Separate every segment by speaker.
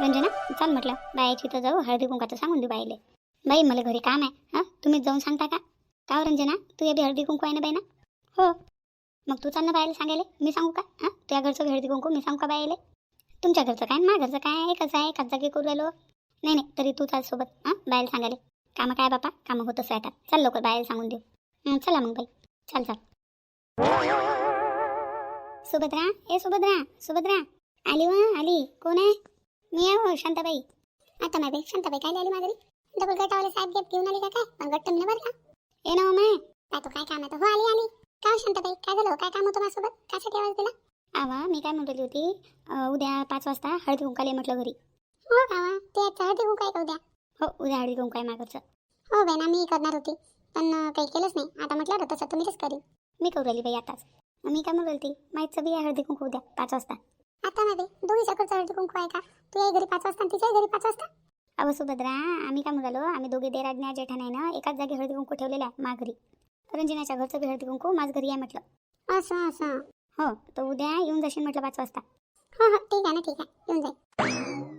Speaker 1: रंजना चाल म्हटलं बायाची तर जाऊ हळदी कुंकाचं सांगून देऊ बाईले. बाई मला घरी काम आहे हां? तुम्हीच जाऊन सांगता का? का हो रंजना? तू या बी हळदी कुंकू आहे ना बाई ना हो. मग तू चाल ना बायला सांगायले मी सांगू का? हां? तुझ्या घरचं हळदी कुंकू मी सांगू का बायले तुमच्या घरचं काय माझ्या घरचं काय एकच आहे एकाच जागी करू राहिलो. नाही नाही तरी तू चाल सोबत हां? बायला सांगायले. कामं काय बापा? कामं होत असं आता चल लवकर बायला सांगून देऊ चला मग बाई. चाल चाल. सुभद्रा ए सुभद्रा सुभद्रा आली वा आली. कोण आहे? मी आहे हो शांताबाई. आता माय शांताबाई काय आली माझरी डबल गटावाले साहेब गिफ्ट घेऊन आली का काय? पण गट्ट मी बरं का? ए ना माय काय तो काय काम आहे? तो? हो आली आली. काय हो शांताबाई? काय झालं? काय काम होतं माझ्यासोबत? कासाठी आवाज दिला? आवा मी काय म्हणत होती? उद्या पाच वाजता हळदी कुंकाले म्हटलं घरी. हो का वा? ते आता हळदी कुंकू आहे का उद्या? हो उद्या हळदी कुंकू आहे मागचं. हो बेना मी करणार होती. पण काही केलंच नाही. आता म्हटलं होतं तसं तुम्हीच करी मी करू राहिली बाई आताच. मी काय म्हणून राहिली माहीतचं बी हळदी कुंकू उद्या पाच वाजता. आता नाही दोन्ही चकडचं हळदी कुंकू आहे का तू याही घरी पाच वाजता आणि तिच्याही घरी पाच वाजता? अहो सुभद्रा आम्ही काय म्हणालो आम्ही दोघे देराज्ञा जेठाण्यानं एकाच जागी हळदी कुंकू ठेवलेलं आहे माघरी रंजनाच्या घरचं बी हळदी कुंकू माझ घरी आहे म्हटलं. असं असं. हो तर उद्या येऊन जाशील म्हटलं पाच वाजता. हो हो ठीक आहे ना ठीक आहे. येऊन जाईल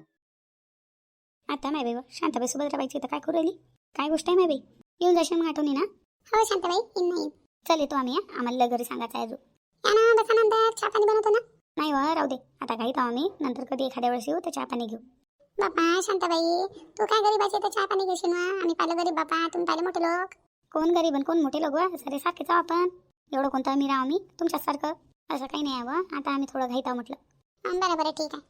Speaker 1: आता माय बाई शांताबाई सुभद्राबाईची तर काय करू राहिली? काय गोष्ट आहे माय बाई? येऊन जाशील मग आठवणी ना? हो शांताबाई येईन नाही चल येतो आम्ही. आम्हाला घरी सांगायचं आहे अजून. या ना बसा नंतर चहा पाणी बनवतो ना. नाही वा राहू दे. आता घाईत आहो आम्ही नंतर कधी एखाद्या वेळेस येऊ तर चहा पाणी घेऊ. बापा शांताबाई तू काय गरीबाचे तर चहा पाणी घेशील ना आम्ही पाहिलं गरीब बापा तुम्ही पाहिले मोठे लोक. कोण गरीब आणि कोण मोठे लोक वा? सारे सारखेच आहो आपण. एवढं कोणतं अमीर आहो आम्ही तुमच्यासारखं. असं काही नाही आहे वा. आता आम्ही थोडं घाईत आहो म्हटलं. बरं बरं ठीक आहे.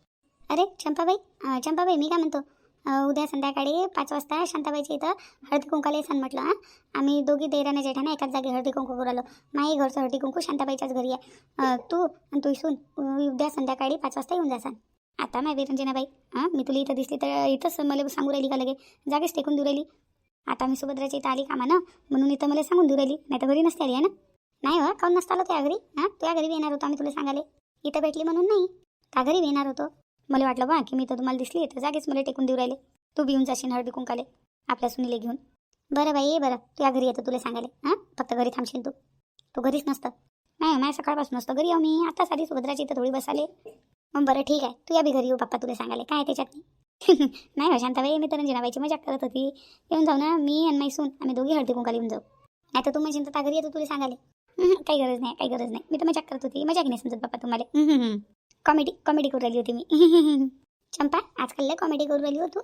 Speaker 1: अरे चंपाबाई चंपाबाई मी काय म्हणतो? उद्या संध्याकाळी पाच वाजता शांताबाईच्या इथं हळदी कुंकाला येसान म्हटलं हां. आम्ही दोघी देराने जेठाने एकाच जागी हळदी कुंकू करू आलो घरचं हळदी कुंकू शांताबाईच्याच घरी आहे. तू आणि तू इसून उद्या संध्याकाळी पाच वाजता येऊन जासान. आता माय विरंजनाबाई हां मी तुला इथं दिसली तर इथंच मला सांगू राहिली का लगे? जागेच टेकून देऊ राहिली. आता मी सुभद्राच्या इथं आली कामा ना म्हणून इथं मला सांगून देऊ राहिली नाही तर घरी नसते आली आहे ना? नाही हो काऊन नसता आलो त्या घरी? हां तुझ्या घरी येणार होतो आम्ही तुला सांगाले इथं भेटली म्हणून नाही. का घरी येणार होतो? मला वाटलं बा की मी तर तुम्हाला दिसली तर जागेच मला टेकून देऊ राहिले. तू बी येऊन जाशील हळदी कुंकाले आपल्या सुनीले घेऊन. बरं बाई बरं. तुझ्या घरी येतो तुला सांगायला. हां? फक्त घरी थांबशील तू. तू घरीच नसतं. नाही माझ्या सकाळपासून असतं घरी येऊ मी. आता साधी सुभद्राची इथं थोडी बसाले. मग बरं ठीक आहे. तू या बी घरी येऊ पप्पा तुला सांगायला. काय त्याच्यात? नाही नाही हो शांताबाई मी तर रंजनाबाईची मजा करत होती. येऊन जाऊ ना मी आणि माई सून. आम्ही दोघी हळदी कुंकाला येऊन जाऊ. नाही तर तू म्हणजे तर घरी येतो तुला सांगायला. काही गरज नाही काही गरज नाही. मी तर मजा करत होती. मजा घेणे समजत बाप्पा तुम्हाला. कॉमेडी कॉमेडी करू राहिली होती मी. चंपा आजकाल लय कॉमेडी करू राहिली हो तू.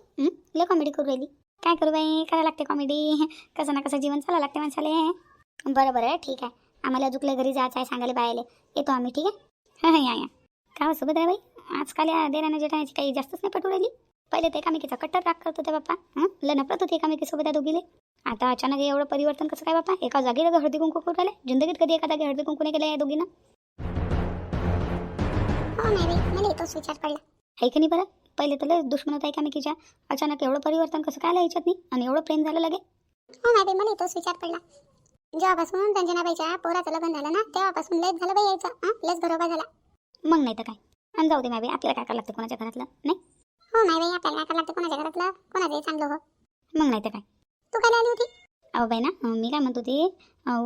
Speaker 1: लय कॉमेडी करू राहिली. काय करू बाई? करायला लागते कॉमेडी. कसं ना कसं जीवन चालावं लागते माणसाले. बरं बरं ठीक आहे. आम्हाला अजूकल्या घरी जायचं आहे सांगायला बायाले. येतो आम्ही ठीक आहे? हां या. या का आहे हो, बाई? आजकाल या देराने जेठाण्याची काही जास्तच नाही पटू राहिली. पहिले ते एकामेकीचा कट्टर राग करत होते बाप्पा. हं? नफरत होती एकामेकीसोबत त्या दोघीले. आता अचानक एवढं परिवर्तन कसं काय बाप्पा? एका जागी हळदी कुंकू करू राहिले. जिंदगीत कधी एका जागी हळदी कुंकू नाही केलं या दोघीनं? हो नाही बाई मला येतोच विचार पडला. आहे की नाही बरं पहिले तर लय दुश्मन होता एकामेकीच्या अचानक एवढं परिवर्तन कसं काय याच्यात नाही? आणि एवढं प्रेम झालं लगे? हो नाही बाई मला येतोच विचार पडला. जेव्हापासून रंजनाबाईच्या पोराचं लग्न झालं ना तेव्हापासून लयच झालं बाई यायचं हां? लयच घरोबा झाला. मग नाही तर काय? आणि जाऊ दे माय बाई आपल्याला काय करावं लागतं कोणाच्या घरातलं नाही? हो नाही बाई आपल्याला काय करावं लागतं कोणाच्या घरातलं? कोणाचंही चांगलं हो. मग नाही तर काय? तू काय आली होती? अहो बाई ना मी काय म्हणत होती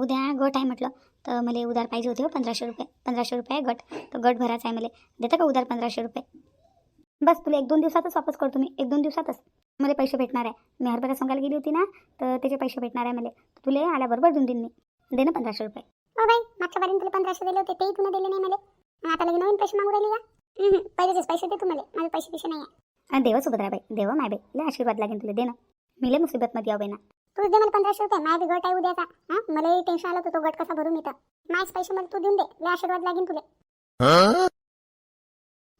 Speaker 1: उद्या गट आहे म्हटलं. तर मला उधार पाहिजे होते हो पंधराशे रुपये. पंधराशे रुपये गट. तर गट भरायचा आहे मला. देता का उधार पंधराशे रुपये? बस तुला एक दोन दिवसातच वापस करतो मी. एक दोन दिवसातच. मला पैसे भेटणार आहे. मी हरभरा सोंगायला गेली होती ना तर त्याचे पैसे भेटणार आहे मला. तुला आल्याबरोबर देऊन देईन मी. दे ना पंधराशे रुपये. हो बाई मागच्या पर्यंत तुला पंधराशे दिले होते तेही तुला दिले नाही मला. आता लगे नवीन पैसे मागू राहिली का? हम्म, पहिलेचेच पैसे दे तुम्हाला माझे पैसे पिशे नाही आहे देव सुभद्राबाई देव माय बाई. लय आशीर्वाद लागेल तुला. दे ना. मी लय मुसीबतमध्ये यावं ना. तूच दे मला पंधराशे रुपये माझ्या गट आहे उद्याचा. हा? मलाही टेन्शन आलं होतं तो गट कसा भरून येतं. माझे पैसे मला तू देऊन दे लय आशीर्वाद लागेल तुला.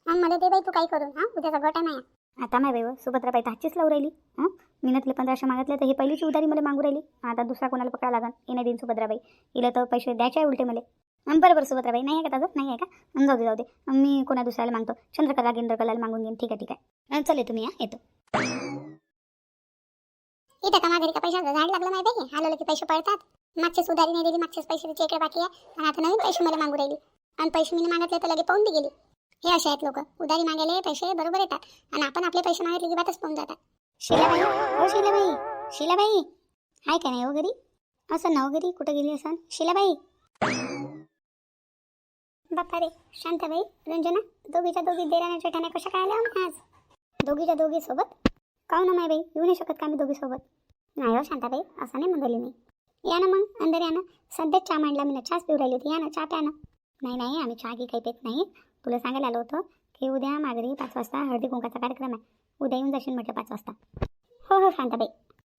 Speaker 1: आणि मला दे बाई तू काही करून. हा उद्याचा गट आहे माया आता माय बाई हो, सुभद्राबाई तर हातचीच लावू राहिली. हां? मी पंधराशे मागितले तर ही पहिलीची उधारी मला मागू राहिली. आता दुसरा कोणाला पकडा लागन? येणे देईन सुभद्राबाई हिला तर पैसे द्यायचे आहे उलटे मला. हं, बरं बरं सुभद्राबाई नाही आहे का दादा नाही आहे का? जाऊ दे जाऊ दे. मी कोणा दुसऱ्याला मागतो. चंद्रकला गेंद्रकला मागून घेईन. ठीक आहे ठीक आहे. चालेल तुम्ही या येतो. किती का माघारी का पैशाचं झाड लागलं माहिती आहे हलवलं की पैसे पळतात. मागचे सुधारी नाही दिली मागचेच पैसे तिचे इकडे बाकी आहे. आणि आता नवीन पैसे मला मागू राहिली. आणि पैसे मी मागितले तर लगे पाहून बी गेली. हे असे आहेत लोक. उधारी मागायला पैसे बरोबर येतात. आणि आपण आपले पैसे मागितले की बातच पाहून जातात. शिलाबाई हो शिलाबाई शिलाबाई. आहे का नाही हो घरी? असं नाव हो घरी? कुठं गेली असं शिलाबाई. बापा रे शांताबाई रंजना दोघीच्या दोघी देराने जेठाने कशा काय आल्या आज? दोघीच्या दोघी सोबत? काहून हो माय बाई येऊ नाही शकत का आम्ही दोघी सोबत? नाही हो शांताबाई असं नाही म्हणली मी. या ना मग अंदर या ना. सध्याच चहा मांडला मी ना चहाच पिऊ राहिली होती. या ना चहा प्या ना. नाही नाही आम्ही चहा घे काही पेत नाही. तुला सांगायला आलो होतं की उद्या माघारी पाच वाजता हळदी कुंकाचा कार्यक्रम आहे. उद्या येऊन जाशील म्हटलं पाच वाजता. हो हो शांताबाई.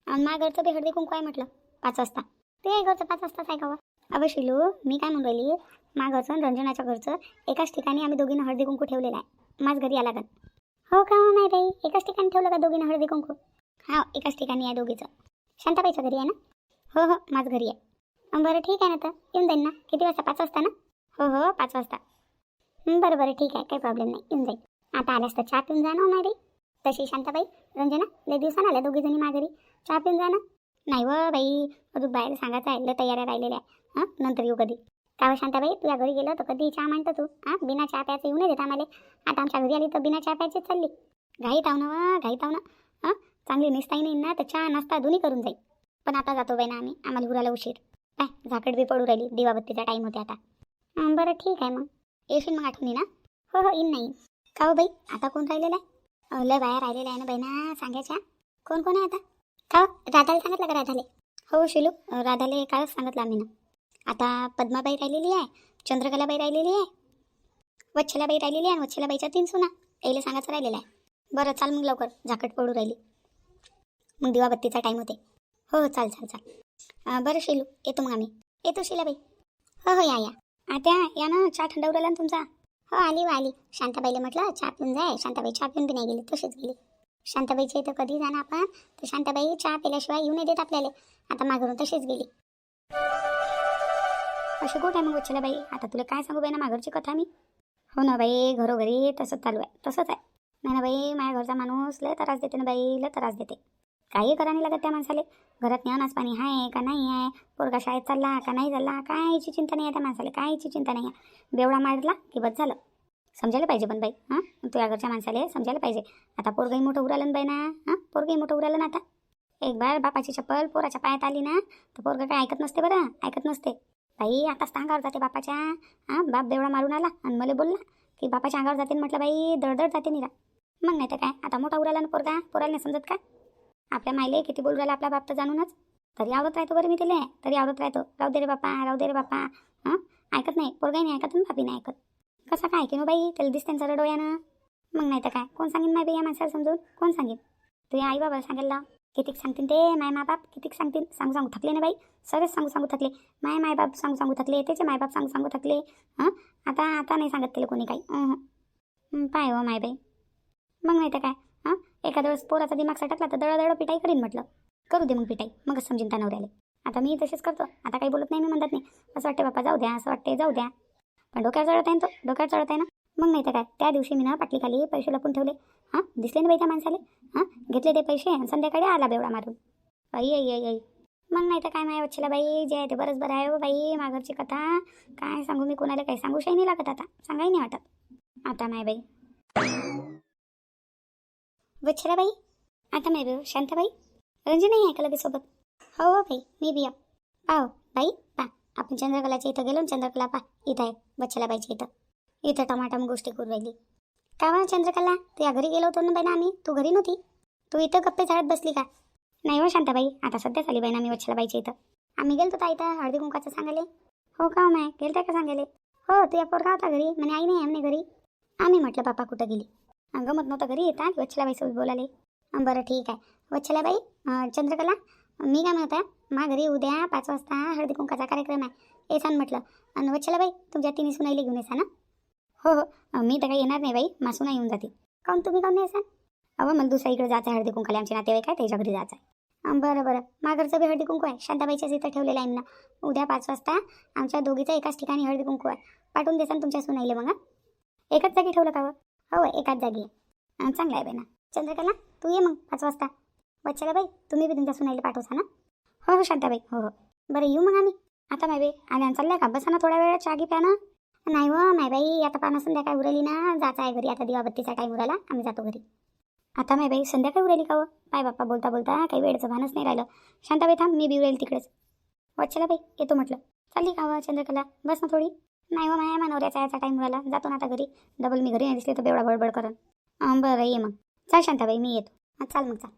Speaker 1: माघरचं ते हळदी कुंकू आहे म्हटलं पाच वाजता. ते घरचं पाच वाजताच आहे का हो? शिलू मी काय म्हणून राहिली? माघरचं रंजनाच्या घरचं एकाच ठिकाणी आम्ही दोघीनं हळदी कुंकू ठेवलेलं आहे. माझ घरी आला का हो का हो नाही बाई. एकाच ठिकाणी ठेवलं का दोघीनं हळदी कुंकू? हा एकाच ठिकाणी आहे दोघीचं. शांताबाईचं घरी आहे ना? हो हो माझं घरी आहे. बरं ठीक आहे ना तर. येऊन जाईन ना. किती वाजता? पाच वाजता ना? हो हो पाच वाजता. बरं बरं ठीक आहे. काही प्रॉब्लेम नाही. येऊन जाईल आता आल्यास तर चहा पिऊन जा ना हो तशी शांताबाई रंजना लय दिवसानं आल्या दोघी जणी माझ्या घरी. चहा पिऊन जा ना. नाही व बाई अजून बाहेर सांगायचं आहे. लय तयाऱ्या राहिलेल्या आहे. हां नंतर येऊ कधी. का हो शांताबाई? तुझ्या घरी गेलं तर कधी चहा मांडतं तू. हां बिना चहा प्यायचं येऊ नाही देत आम्हाला. आता आमच्या घरी आली तर बिना चहा प्यायचीच चालली. घाईत आव ना घाईत आव ना. हां चांगली नेसताही नाही ना तर चहा नाश्ता दोन्ही करून जाईल. पण आता जातो बाई ना आम्ही. आम्हाला उराला उशीर. काय झाकड बी पडू राहिली. दिवाबत्तीचा टाईम होते आता. बरं ठीक आहे मग. येशील मग आठवणी ना? हो हो येईन नाही का हो बाई? आता कोण राहिलेला आहे? लय बाया राहिलेल्या आहे ना बाई ना सांगायच्या कोण कोण आहे आता? का हो? राधाला सांगितलं का राधाले? हो शिलू राधाले कालच सांगितलं आम्ही ना. आता पद्माबाई राहिलेली आहे चंद्रकलाबाई राहिलेली आहे वच्छलाबाई राहिलेली आहे आणि वच्छलाबाईच्या तीन सुना. यायला सांगायचं राहिलेलं आहे. बरं चाल मग लवकर. झाकट पडू राहिली. मग दिवाबत्तीचा टाईम होते. हो हो चाल चाल चाल. बरं शिलू. येतो मग आम्ही. येतो शिलाबाई हो हो या या. आता या ना चहा थंड उराला ना तुमचा. हो आली व आली. शांताबाईला म्हटलं चहा पिऊन जाय शांताबाई चहा पिऊन बी नाही गेली तशीच गेली. शांताबाईच्या इथं कधी जाणं आपण? तर शांताबाई चहा पिल्याशिवाय येऊ नाही देत आपल्याला. आता माघरून तशीच गेली. अशी गोट आहे मग वच्छला बाई? आता तुला काय सांगू बाई ना माघरची कथा मी? हो ना बाई घरोघरी तसंच चालू आहे. तसंच आहे. नाही ना बाई माझ्या घरचा माणूस लय त्रास देते ना बाई लय त्रास देते. काही करा नाही लागत त्या माणसाले. घरात अनाज पाणी आहे का नाही आहे? पोरगा शाळेत चालला का नाही चालला? कायची चिंता नाही आहे त्या माणसाला कायची चिंता नाही आहे. बेवडा मारला की बस झालं. समजायला पाहिजे पण बाई हां? तुझ्या घरच्या माणसाले समजायला पाहिजे. आता पोरगाही मोठं उरालं ना बाई ना हां? पोरगही मोठं उरालं ना आता. एक बार बापाची चप्पल पोराच्या पायात आली ना तर पोरगं काय ऐकत नसते बरं ऐकत नसते. बाई आता अंगावर जाते बापाच्या हां? बाप बेवडा मारून आला आणि मला बोलला की बापाच्या अंगावर जाते म्हटलं बाई दळदळ जाते निरा. मग नाही तर काय? आता मोठा उराला ना पोरगा पोराला नाही समजत का? आपल्या मायले किती बोलू राहिला आपला बाप तर जाणूनच. तरी आवडत राहतो बरं मी तिले. तरी आवडत राहतो. राहू दे रे बापा राहू दे रे बापा. हां? ऐकत नाही. पोरगाही नाही ऐकत आणि बापी नाही ऐकत. कसा काय की हो बाई? त्याला दिसते ना डोळ्यानं. मग नाही तर काय? कोण सांगेन माय बाई या माणसाला समजून? कोण सांगेन? तुझ्या आई बाबाला सांगेल लाव. कितीक सांगतील ते? माय मायबाप कितीक सांगतील सांगू सांगू थकले ना बाई? सरच सांगू सांगू थकले. माय माय बाप सांगू सांगू थकले. त्याचे माय बाप सांगू सांगू थकले. हां? आता आता नाही सांगत त्याला कोणी काही. पाय हो माय बाई. मग नाही तर काय? एखाद्या वेळेस पोराचा दिमाग सटकला तर दळदळ पिटाई करीन म्हटलं. करू दे मग पिटाई मगच समजीन त्या नवऱ्याला. आता मी तसेच करतो. आता काही बोलत नाही मी म्हणत नाही. असं वाटते बापा जाऊ द्या असं वाटते जाऊ द्या. पण डोक्यावर चढत आहे ना तो? डोक्यावर चढत आहे ना? मग नाही तर काय? त्या दिवशी मी ना पाटलीखाली पैसे लपून ठेवले. हां? दिसले ना बाई त्या माणसाले? हां? घेतले ते पैसे आणि संध्याकाळी आला बेवडा मारून. आई आई आई आई. मग नाही तर काय माझ्या वच्छेला बाई? जे आहे ते बरंच बरं आहे हो बाई. माघरची कथा. काय सांगू मी कोणाला काही सांगूशाही नाही लागत आता. सांगाही नाही वाटत. आता माय बाई. वच्छला बाई आता माय बाई शांताबाई? रंजनाही आहे का लगेच सोबत हो हो बाई मी बी पाहो बाई पा. आपण चंद्रकलाच्या इथं गेलो चंद्रकला पा. इथं आहे बच्छलाबाईच्या इथं. इथं टमाटम गोष्टी करू राहिली. का बा चंद्रकला? तू या घरी गेलो होतो ना बाई ना आम्ही? तू घरी नव्हती? तू इथं गप्पे झाडत बसली का? नाही हो शांताबाई आता सध्या आली बाई ना मी वच्छलाबाईच्या इथं. आम्ही गेलतो ता इथं हळदी कुंकाचं सांगाले हो का हो माय गेलता का सांगाले हो तू या पोरगा होता घरी. म्हणे आई नाही आम्ही म्हणे घरी. आम्ही म्हटलं पापा कुठं गेली? गमत नव्हतं घरी येतात वच्छलाबाईसोबत बोलाले बरं ठीक आहे. वच्छलाबाई चंद्रकला मी काय म्हणत आहे मा घरी उद्या पाच वाजता हळदी कुंकाचा कार्यक्रम आहे. येसान म्हटलं. आणि वच्छलाबाई तुमच्या तिन्ही सुनाईले घेऊन येसा ना हो? हो मी तर काही येणार नाही बाई मासून येऊन जाते. काऊन तुम्ही काऊन नाही येसान? अहो मला दुसऱ्या इकडे जायचं आहे हळदी कुंकाला. आमचे नातेवाईक आहे त्याच्या घरी जायचं आहे. बरं बरं. माघरचं बी हळदी कुंकू आहे. शांताबाईच्याच इथं ठेवलेलं आहे ना उद्या पाच वाजता आमच्या दोघीचं एकाच ठिकाणी हळदी कुंकू आहे. पाठवून देसान तुमच्या सुनाईले मग एकाच जागी ठेवलं का हो? एकाच जागी आहे. आहे बाई ना. चंद्रकला तू ये मग पाच वाजता. बच्चाला बाई तुम्ही बी तुमच्या सुनाईला पाठवसा ना. हो हो शांताबाई हो हो. बरं येऊ मग आम्ही. आता माय बाई आल्या चालल्या का बसा ना थोड्या वेळ चागी प्या ना. नाही हो, व माय बाई आता पाना संध्याकाळी उरली ना जायचं आहे घरी. आता दिवाबत्तीचा टाईम उराला आम्ही जातो घरी. आता माय बाई संध्याकाळी उरली का हो? बाय बाप्पा बोलता बोलता काही वेळेचं भानच नाही राहिलं. शांताबाई थांब मी बी उरेल तिकडेच. वच्छला बाई येतो म्हटलं. चालली का व चंद्रकला? बस ना थोडी. नाही हो माया मानवऱ्याचा याचा टाईम व्हायला जातो ना आता घरी. डबल मी घरी. नाही दिसले तर बेवडा बडबड करन बरं ये मग. चल शांताबाई मी येतो. चाल मग चाल.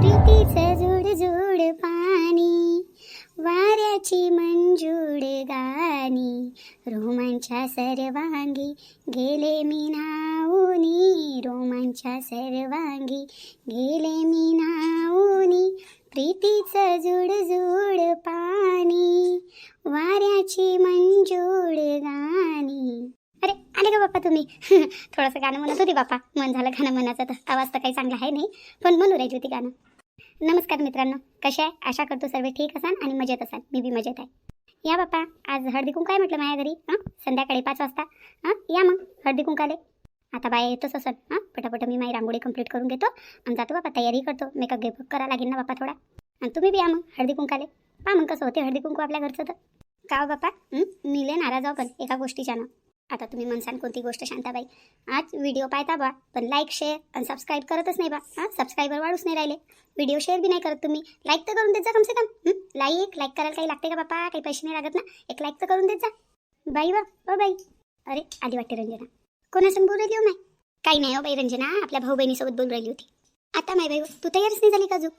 Speaker 1: प्रीतीचं जुड जुड पाणी वाऱ्याची मन रोमांच्या सर्वांगी गेले मी नाऊनी रोमांच्या सर्वांगी गेले मी नाऊनी प्रीतीचं जुड जुड पाणी वाऱ्याची मंजूड गाणी. अरे आले का बाप्पा तुम्ही. थोडंसं गाणं म्हणत होती बाप्पा. मन झालं गाणं म्हणायचं तर आवाज तर काही चांगला आहे नाही पण म्हणू राहायची होती गाणं. नमस्कार मित्रांनो. कसे आहे? आशा करतो सर्व ठीक असाल आणि मजेत असाल. मी बी मजेत आहे. या बाप्पा आज हळदी कुंकू आहे म्हटलं माझ्या घरी. हां? संध्याकाळी पाच वाजता. हां? या मग हळदी कुंकाले. आता बाया येतोच असं. हां? पटापट मी माझी रांगोळी कंप्लीट करून घेतो आणि जातो बापा तयारी करतो. मेकअप गेप करा लागेल ना बापा थोडा. आणि तुम्ही बी या मग हळदी कुंकाले. पहा मग कसं होते हळदी कुंकू आपल्या घरचं तर. का हो बापा मी लय नाराज आहो पण एका गोष्टीच्यानं. आता तुम्ही म्हणसान कोणती गोष्ट शांताबाई? आज व्हिडिओ पाहता बा पण लाईक शेअर आणि सबस्क्राईब करतच नाही बा. हां सबस्क्रायबर वाढूच नाही राहिले. व्हिडिओ शेअर बी नाही करत तुम्ही. लाईक तर करून देत जा कमसे कम लाईक लाईक करायला काही लागते का बापा? काही पैसे नाही लागत ना? एक लाईक तर करून देत जा. बाई वा ओ बाई. अरे आली वाटते रंजना. कोणासंग बोलू राहिली हो काही नाही हो बाई रंजना आपल्या भाऊ बहिणीसोबत बोलू राहिली होती. आता माय बाई तू तयारच नाही झाली का अजून?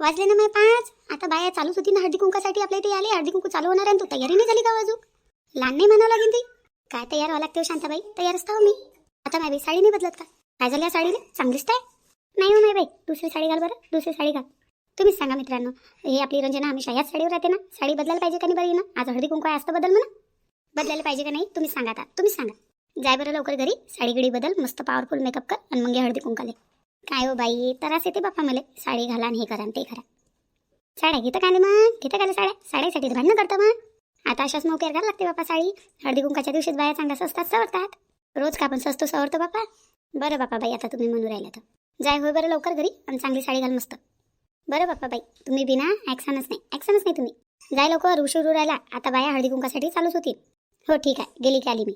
Speaker 1: वाजले ना माय पाच. आता बाया चालूच होती ना हळदी कुंकासाठी आपल्या इथे आले हळदी कुंकू चालू होणार आहे आणि तू तयारी नाही झाली का हो वाजू लहान नाही म्हणावं लागेल ती. काय तयार व्हावं लागते हो शांताबाई? तयारच तर हो मी. आता माय बाई साडी नाही बदलत का? काय झालं या साडीला? चांगलीच आहे. नाही हो माय बाई. दुसरी साडी घाल बरं. दुसरी साडी घाल. तुम्हीच सांगा मित्रांनो. हे आपली रंजना हमेशा याच साडीवर राहते ना? साडी बदलायला पाहिजे का नाही बरी ना? आज हळदी कुंकू आहे असतं बदल म्हणा. बदलायला पाहिजे का नाही? तुम्ही सांगा आता. तुम्हीच सांगा. जाय बरं लवकर घरी. साडी गिडी बदल. मस्त पॉवरफुल मेकअप कर आणि मग हळदी कुंकाले काय हो बाई? त्रास येते बाप्पा मला. साडी घाला आणि हे करा आणि ते करा. साड्या घेतं का नाही मग? घेतं का साड्या? साड्यासाठी भांडणं करतं मग. आता अशाच नोकर घाला लागते बापा साडी हळदी कुंकाच्या दिवशीच बाया चांगल्या स्वस्तात सवरतात. रोज का आपण स्वस्त सवरतो बापा. बरं बापा बाई आता तुम्ही म्हणू राहिला तर जाय होय बरं लवकर घरी. आणि चांगली साडी घाल मस्त. बरं बाप्पा बाई तुम्ही बिना ॲक्शनच नाही. ॲक्सनच नाही तुम्ही. जाय लवकर उशीर राहिला. आता बाया हळदी कुंकासाठी चालूच होतील. हो ठीक आहे. गेली की आली मी.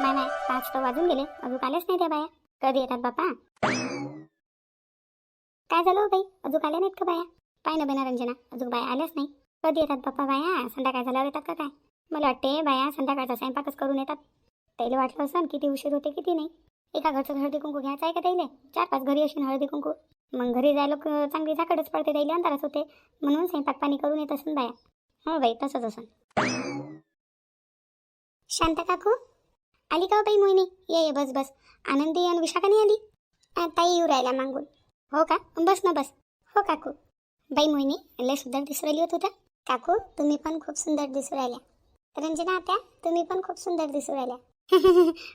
Speaker 1: नाही नाही. पाच तर वाजून गेले. अजून आलेच नाही त्या बाया. कधी येतात बापा? काय झालं हो बाई? अजून आल्या नाहीत का बाया? पाय ना बेना रंजना अजून बाया आल्याच नाही. कधी येतात पप्पा बाया? संध्याकाळ झाल्यावर येतात का काय? मला वाटते बाया संध्याकाळचा स्वयंपाकच करून येतात. त्याला वाटलं असं किती उशीर होते किती नाही. एका घरचं हळदी कुंकू घ्यायचं आहे का त्याला चार पाच घरी असेल हळदी कुंकू. मग घरी जायला चांगली झाकडच पडते त्याला अंधारच होते. म्हणून स्वयंपाक पाणी करून येत असून बाया. हो बाई तसंच असं शांता काकू? आली का हो बाई मोहिनी? ये ये बस बस. आनंदी आणि विशाखा नाही आली? ताई येऊ राहिल्या मागून. हो का? बस ना बस. हो काकू. बाई मोहिनी लय सुंदर दिसू राहिली होत होत्या काकू तुम्ही पण खूप सुंदर दिसू राहिल्या. रंजना आत्या तुम्ही पण खूप सुंदर दिसू राहिल्या.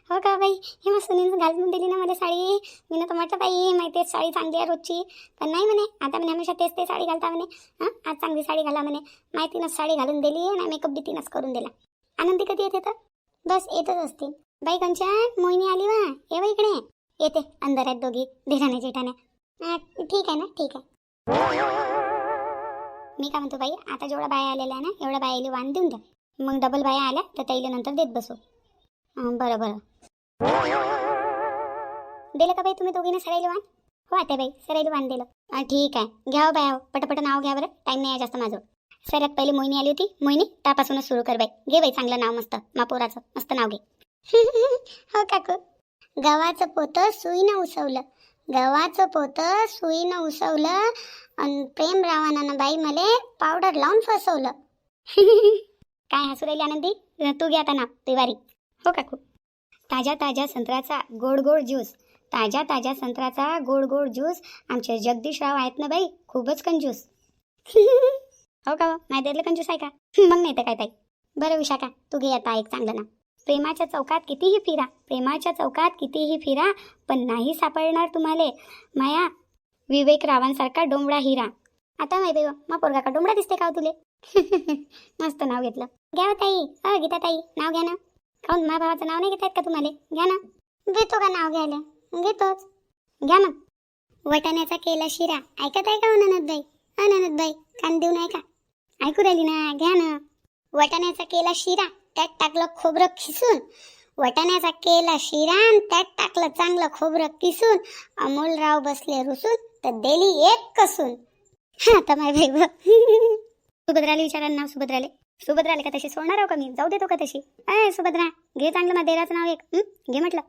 Speaker 1: हो का बाई? हे मग सुनील घालून दिली ना मला साडी. मी ना तर म्हटलं बाई माहिती आहे साडी चांगली आहे रोजची. पण नाही म्हणे. आता म्हणे हमेशा तेच ते साडी घालता म्हणे. हां? आज चांगली साडी घाला म्हणे. माहितीनंच साडी घालून दिली नाही मेकअप बी तिनंच करून दिला. आनंदी कधी येते तर? बस येतच असतील बाई कंचन मोहिनी आली वा. ये बाई इकडे. येते अंदर आहेत दोघी धीराने जेठाने ठीक आहे ना ठीक आहे. मी काय म्हणतो बाई आता जेवढ्या बाया आलेल्या आहे ना एवढ्या बायाला वाण देऊन द्या. मग डबल बाया आल्या तर त्याला नंतर देत बसू. बरं बरं. दिलं का बाई तुम्ही दोघीने सरायला वाण? हो आता बाई सरायला वाण दिलं. ठीक आहे. घ्या हो बाया हो. पटपट नाव घ्या बरं. टाईम नाही आहे जास्त माझं. सगळ्यात पहिले मोहिनी आली होती. मोहिनी त्यापासूनच सुरू कर बाई. घे बाई चांगलं नाव मस्त मापोराचं मस्त नाव घे. हो काकू. गव्हाचं पोतं सुईनं उसवलं. गव्हाचं पोतं सुईनं उसवलं आणि प्रेम रावणानं बाई मले पावडर लावून फसवलं. काय हसू राहिली आनंदी? तू घे आता नाव तिवारी. हो काकू. ताज्या ताज्या संत्र्याचा गोड गोड ज्यूस. ताज्या ताज्या संत्र्याचा गोड गोड ज्यूस. आमचे जगदीशराव आहेत ना बाई खूपच कंजूस. हो का हो? त्यातलं कंजूस आहे का? मग नाही तर काय ताई? बरं विशाखा तू घे आता एक चांगलं नाव प्रेमाच्या चौकात कितीही फिरा प्रेमाच्या चौकात कितीही फिरा पण नाही सापडणार तुम्हाला. माया विवेक रावांसारखा डोंबडा हिरा. आता माहिती आहे मग पोरगा का डोंबडा दिसते का तुले? मस्त नाव घेतलं. घ्या हो ताई. हो गीता ताई नाव घ्या ना. काऊन माझ्या भावाचं नाव नाही घेत आहेत का तुम्हाला? घ्या ना. घेतो का नाव घ्यायला? घेतोच. घ्या मग. वटाण्याचा केला शिरा. ऐकत आहे का हो ननदबाई? हा ननदबाई कान देऊ नाही का ऐकू राहिली ना? घ्या ना. वटाण्याचा केला शिरा. त्यात टाकलं खोबरं खिसून. वटाण्याचा केला शिरा आणि त्यात टाकलं चांगलं खोबरं किसून. अमोलराव बसले रुसून तर दिली एक कसून. हा तर माय बाई सुभद्राले विचारा नाव सुभद्राले. सुभद्राले का तशी सोडणार आहो का मी? जाऊ देतो का तशी? अय सुभद्रा घे चांगलं माझ्या देराचं नाव एक. हं? घे म्हटलं.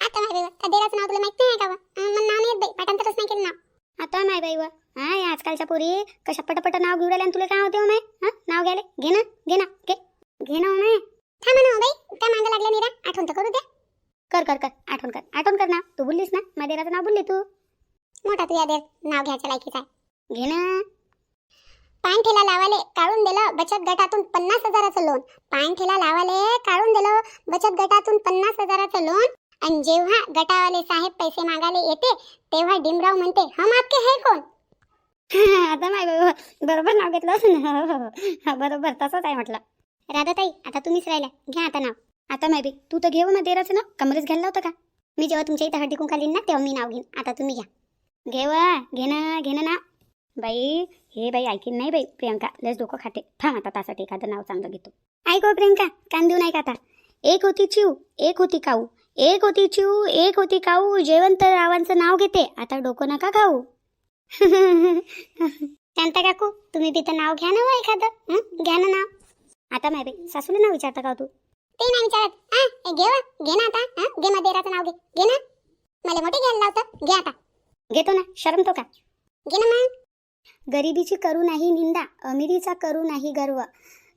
Speaker 1: आता माय बाई देराचं नाव तुला माहीत नाही का मला नाव नाही बाई. पाठांतरच नाही केलं नाव आता माय बाई व हा आजकालच्या पोरी कशा पटपट नाव घेऊ राहिल्या आणि तुला काय होते हो माय? हा? नाव घ्याले घे ना घे ना घे. घे ना माय थांबा ना बाई काय मागं लागलं निरा आठवण तर करू द्या कर कर कर. आठवण कर. आठवण कर ना. तू बोललीस ना? माझ्या देराचं नाव बोलली तू. मोठा तुझ्या देर नाव घ्यायच्या लायकीचा आहे. घे ना. पान ठेला लावाले काढून दिलं बचत गटातून पन्नास हजाराचं लोन पान ठेला लावाले काढून दिलं बचत गटातून पन्नास हजाराचं लोन आणि जेव्हा गटावाले साहेब पैसे मागायला येते तेव्हा डिमराव म्हणते हम आपके है कोण? आता बाबा, बरोबर नाव घेतलं बरोबर. तसंच आहे म्हटलं. राधाताई आता तुम्हीच राहिल्या. घ्या आता नाव. आता मॅबी बी तू तर घेऊ ना देराचं ना. कमरेच घ्यायला होतं का? मी जेव्हा तुमच्या इथं हड्डी कुंकाली ना तेव्हा मी नाव घेईन. आता तुम्ही घ्या. घेव घे घेणं घे ना नाव. बाई हे बाई ऐकीन नाही बाई प्रियंका लस डोकं खाते. थांब आता त्यासाठी एखादं नाव चांगलं घेतो. ऐको हो प्रियंका कान देऊ नाही का आता. एक होती चिव एक होती काऊ. एक होती चिव एक होती काऊ. जेवंत रावांचं नाव घेते. आता डोकं नका खाऊ. शांता काकू तुम्ही तिथं नाव घ्या ना हो एखादं. घ्या ना नाव. आता माय बाई सासूला नाव विचारता का तू? ते नाही विचारत. हा ए, घे व, घे ना आता हा घे मग देराचं नाव घे. घे ना. मला मोठे घ्यायला लावतं. घे आता. घेतो ना शरम तो का? घे ना मग. गरिबीची करू नाही निंदा अमिरीचा करू नाही गर्व.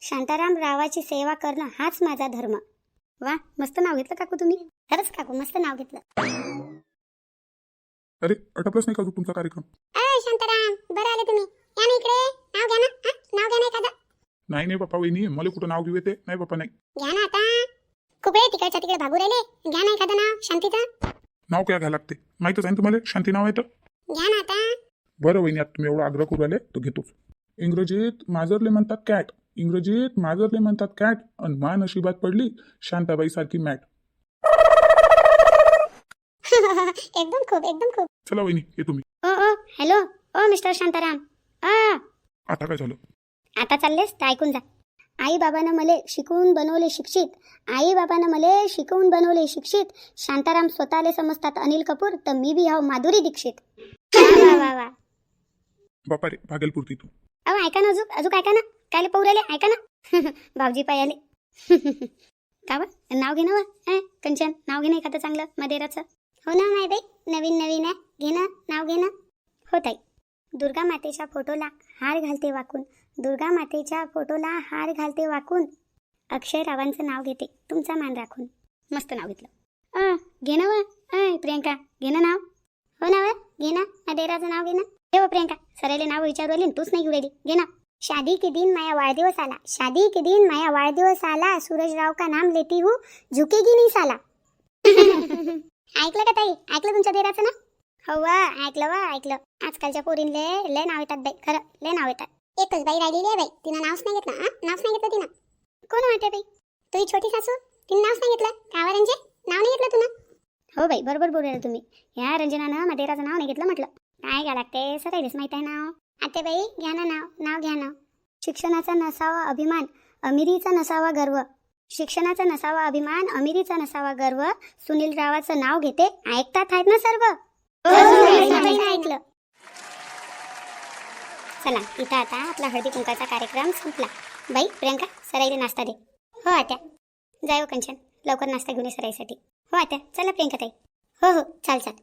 Speaker 1: शांताराम रावाची सेवा करणं हाच माझा धर्म. वा मस्त नाव घेतलं काकू तुम्ही. खरंच काकू मस्त नाव घेतलं.
Speaker 2: अरे अटपलंच नाही का तुमचा कार्यक्रम?
Speaker 1: अय शांताराम बरं आले तुम्ही. या ना इकडे. नाव घ्या ना. हा? नाव घ्या ना एखादं.
Speaker 2: नाही नाही बाप्पा वहिनी मला कुठं नाव घेऊ येते? नाही बाप्पा नाही.
Speaker 1: घ्या ना आता. खूप वेळ तिकडच्या तिकडे भागू राहिले. घ्या ना एखादं नाव शांतीचं.
Speaker 2: नाव काय घ्यायला लागते? माहीतच आहे ना तुम्हाला? शांती नाव आहे तर.
Speaker 1: घ्या ना आता.
Speaker 2: बरं वहिनी आता तुम्ही एवढा आग्रह करू राहिले तर घेतोच. इंग्रजीत माजरले म्हणतात कॅट. इंग्रजीत माजरले म्हणतात कॅट. आणि मा नशिबात पडली शांताबाई सारखी मॅट.
Speaker 1: एकदम खूप एकदम खूप.
Speaker 2: चला वहिनी ये तुम्ही.
Speaker 1: ओ ओ हॅलो. ओ मिस्टर शांताराम. आ.
Speaker 2: आता काय झालं?
Speaker 1: आता चाललेस तर ऐकून जा. आई बाबानं मले शिकवून बनवले शिक्षित. आई बाबानं मले शिकवून बनवले शिक्षित. शांताराम स्वतःले समजतात अनिल कपूर तर मी बी हाव माधुरी दीक्षित. वा वा वा. वा
Speaker 2: बापा रे भागलपुरती तू.
Speaker 1: अहो ऐका ना अजून अजून ऐका ना. कायले पौराले ऐका ना. भाऊजी पाय आले. का बा नाव घे ना वा. कंचन नाव घे ना एखादं चांगलं मदेराचं. हो ना माय बाई. नवीन नवीन आहे. घे ना नाव घे ना. हो ताई. दुर्गा मातेच्या फोटोला हार घालते वाकून. दुर्गा मातेच्या फोटोला हार घालते वाकून. अक्षय रावांचं नाव घेते. तुमचा मान राखून. मस्त नाव घेतलं. अ घे ना वा. प्रियंका घे ना नाव. हो ना वा घे ना. मदेराचं नाव घे ना. हे हो प्रियंका सरेले नाव विचारू तूच नाही घेऊ राहिली घे ना. शादी के दिन माया वाढदिवस आला. शादी के दिन माया वाढदिवस आला. सूरजराव का नाम लेती हूँ. झुकेगी नाही साला. ऐकलं का ताई? ऐकलं तुमच्या देराचं ना हो वा ऐकलं वा ऐकलं. आजकालच्या पोरींले लय नाव येतात बाई. खरं लय नाव येतात. एकच बाई राहिलेली आहे बाई तिनं नावच नाही घेतलं हा नावच नाही घेतलं तिनं कोण वाटते बाई तुझी छोटी सासू तिनं नावच नाही घेतलं कावा रंजे नाव नाही घेतलं तुनं हो बाई बरोबर बोल राहिले तुम्ही ह्या रंजनानं मदेराचं नाव नाही घेतलं म्हटलं काय घ्या लागते सरायलेच माहीत आहे नाव आते बाई घ्या ना नाव नाव घ्या ना शिक्षणाचा नसावा अभिमान अमिरीचा नसावा गर्व शिक्षणाचा नसावा अभिमान अमिरीचा नसावा गर्व सुनील रावाचं नाव घेते ऐकतात आहेत ना सर्व ऐकलं चला इथं आता आपला हळदी कुंकाचा कार्यक्रम संपला. बाई प्रियंका सराईला नाश्ता दे. हो आत्या. जाय हो कंचन. लवकर नाश्ता घेऊन ये सराईसाठी. हो आत्या. चला प्रियंका ताई. हो हो. चाल चाल.